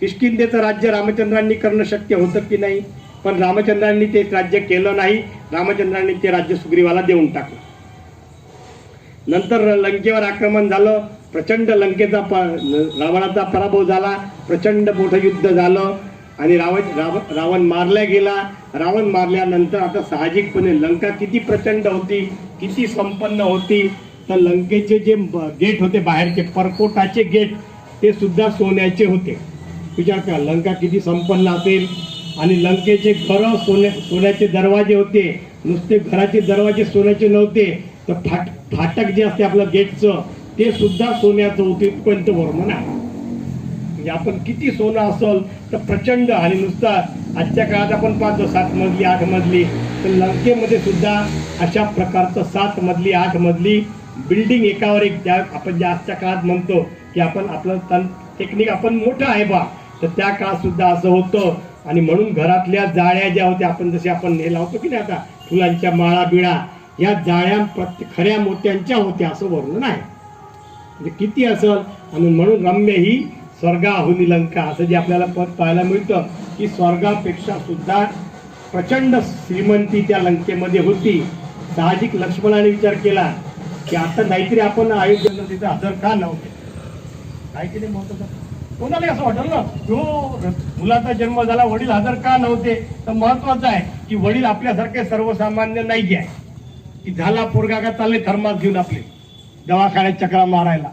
किशकिंदेचं राज्य रामचंद्रांनी करणं शक्य होतं की नाही? पण रामचंद्रांनी ते राज्य केलं नाही रामचंद्रांनी ते राज्य सुग्रीवाला देऊन टाकलं. नंतर लंकेवर आक्रमण झालं प्रचंड लंकेचा प रावणाचा पराभव झाला प्रचंड मोठं युद्ध झालं आणि रावण राव रावण मारला गेला. रावण मारल्यानंतर आता साहजिकपणे लंका किती प्रचंड होती किती संपन्न होती तर लंकेचे जे गेट होते बाहेरचे परकोटाचे गेट ते सुद्धा सोन्याचे होते. विचार करा लंका किती संपन्न असेल? आणि लंकेचे घरं सोन्या सोन्याचे दरवाजे होते. नुसते घराचे दरवाजे सोन्याचे नव्हते. तर फाट फाटक जे असते आपलं गेटचं ते सुद्धा सोन्याचं होते इथपर्यंत आहे. म्हणजे आपण किती सोनं असल तर प्रचंड. आणि नुसता आजच्या काळात आपण पाहतो सात मजली आठ मजली तर लंकेमध्ये सुद्धा अशा प्रकारचं सात मजली आठ मजली बिल्डिंग एकावर एक ज्या आपण ज्या आजच्या काळात म्हणतो की आपण आपलं तन टेक्निक आपण मोठं आहे बा. तर त्या काळात सुद्धा असं होतं. आणि म्हणून घरातल्या जाळ्या ज्या होत्या आपण जसे आपण हे लावतो की नाही आता फुलांच्या माळा बिळा या जाळ्या प्रत्ये खऱ्या मोत्यांच्या होत्या असं वर्णन आहे. म्हणजे किती असल? आणि म्हणून रम्य ही स्वर्गाहून लंका असं जे आपल्याला पद पाहायला मिळतं की स्वर्गापेक्षा सुद्धा प्रचंड श्रीमंती त्या लंकेमध्ये होती. साहजिक लक्ष्मणाने विचार केला की आता नाहीतरी आपण अयोध्येला तिथं हजर का नव्हते? काहीतरी महत्वाचं? कोणाला असं वाटलं ना जो मुलाचा जन्म झाला वडील हजर का नव्हते? तर महत्वाचं आहे की वडील आपल्यासारखे सर्वसामान्य नाही आहे की झाला पोरगा का चालले थर्मास घेऊन आपले दवाखान्यात चक्रा मारायला.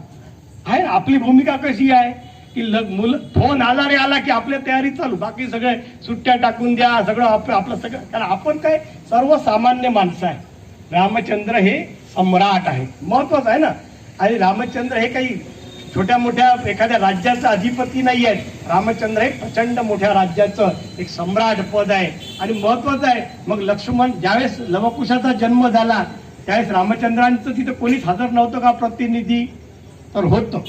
आहे आपली भूमिका कशी आहे? की लग मुलं फोन आजारी आला की आपल्या तयारी चालू बाकी सगळे सुट्ट्या टाकून द्या सगळं आप आपलं सगळं. कारण आपण काय सर्वसामान्य माणसं आहे. रामचंद्र हे सम्राट आहे. महत्वाचं आहे ना? आणि रामचंद्र हे काही छोट्या मोठ्या एखाद्या राज्याचा अधिपती नाही आहेत. रामचंद्र हे प्रचंड मोठ्या राज्याचं एक सम्राट पद आहे. आणि महत्वाचं आहे मग लक्ष्मण ज्यावेळेस लवकुशाचा जन्म झाला त्यावेळेस रामचंद्रांचं तिथं कोणीच हजर नव्हतं का प्रतिनिधी? तर होतं.